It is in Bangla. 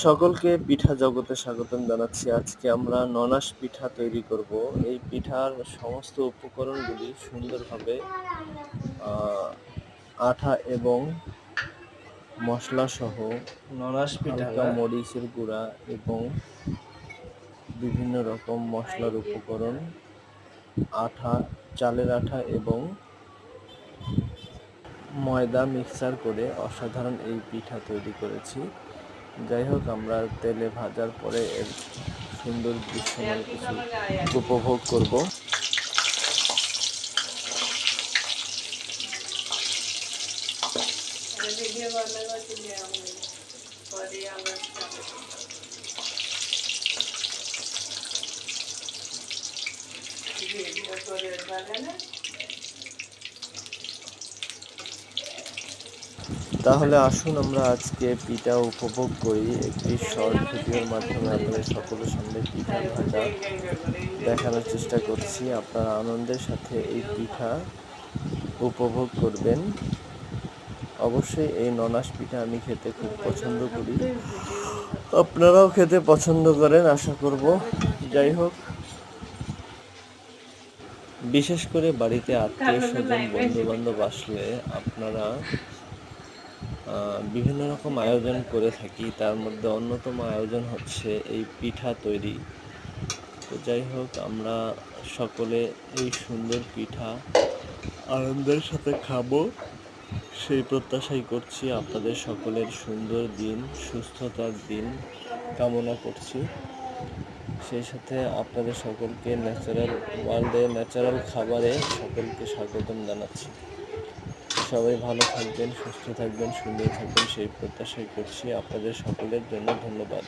সকলকে পিঠা জগতে স্বাগতম জানাচ্ছি। আজকে আমরা ননাস পিঠা তৈরি করব। এই পিঠার সমস্ত উপকরণগুলি সুন্দরভাবে আঠা এবং মশলা সহ ননাস পিঠা হালকা মরিচের গুঁড়া এবং বিভিন্ন রকম মশলার উপকরণ আঠা চালের আঠা এবং ময়দা মিক্সার করে অসাধারণ এই পিঠা তৈরি করেছি। যাই হোক আমরা তেলে ভাজার পরে এর সুন্দর কিছু উপভোগ করব। করে তাহলে আসুন আমরা আজকে পিঠা উপভোগ করি। একটি শর্ট ভিডিওর মাধ্যমে আপনাদের সকলের সামনে পিঠা ভাজা দেখানোর চেষ্টা করছি। আপনারা আনন্দের সাথে এই পিঠা উপভোগ করবেন। অবশ্যই এই ননাস পিঠা আমি খেতে খুব পছন্দ করি। আপনারাও খেতে পছন্দ করেন, আশা করব। যাই হোক, বিশেষ করে বাড়িতে আত্মীয় স্বজন বন্ধু বান্ধব আসলে আপনারা বিভিন্ন রকম আয়োজন করে থাকি। তার মধ্যে অন্যতম আয়োজন হচ্ছে এই পিঠা তৈরি। তো যাই হোক, আমরা সকলে এই সুন্দর পিঠা আনন্দের সাথে খাব। সেই প্রত্যাশাই করছি আপনাদের সকলের সুন্দর দিন, সুস্থতার দিন কামনা করছি। সেই সাথে আপনাদের সকলকে ন্যাচারাল ওয়ার্ল্ডে ন্যাচারাল খাবারে সকলকে স্বাগতম জানাচ্ছি। সবাই ভালো থাকবেন সুস্থ থাকবেন সুন্দর থাকবেন সেই প্রত্যাশাই করছি। আপনাদের সকলের জন্য ধন্যবাদ।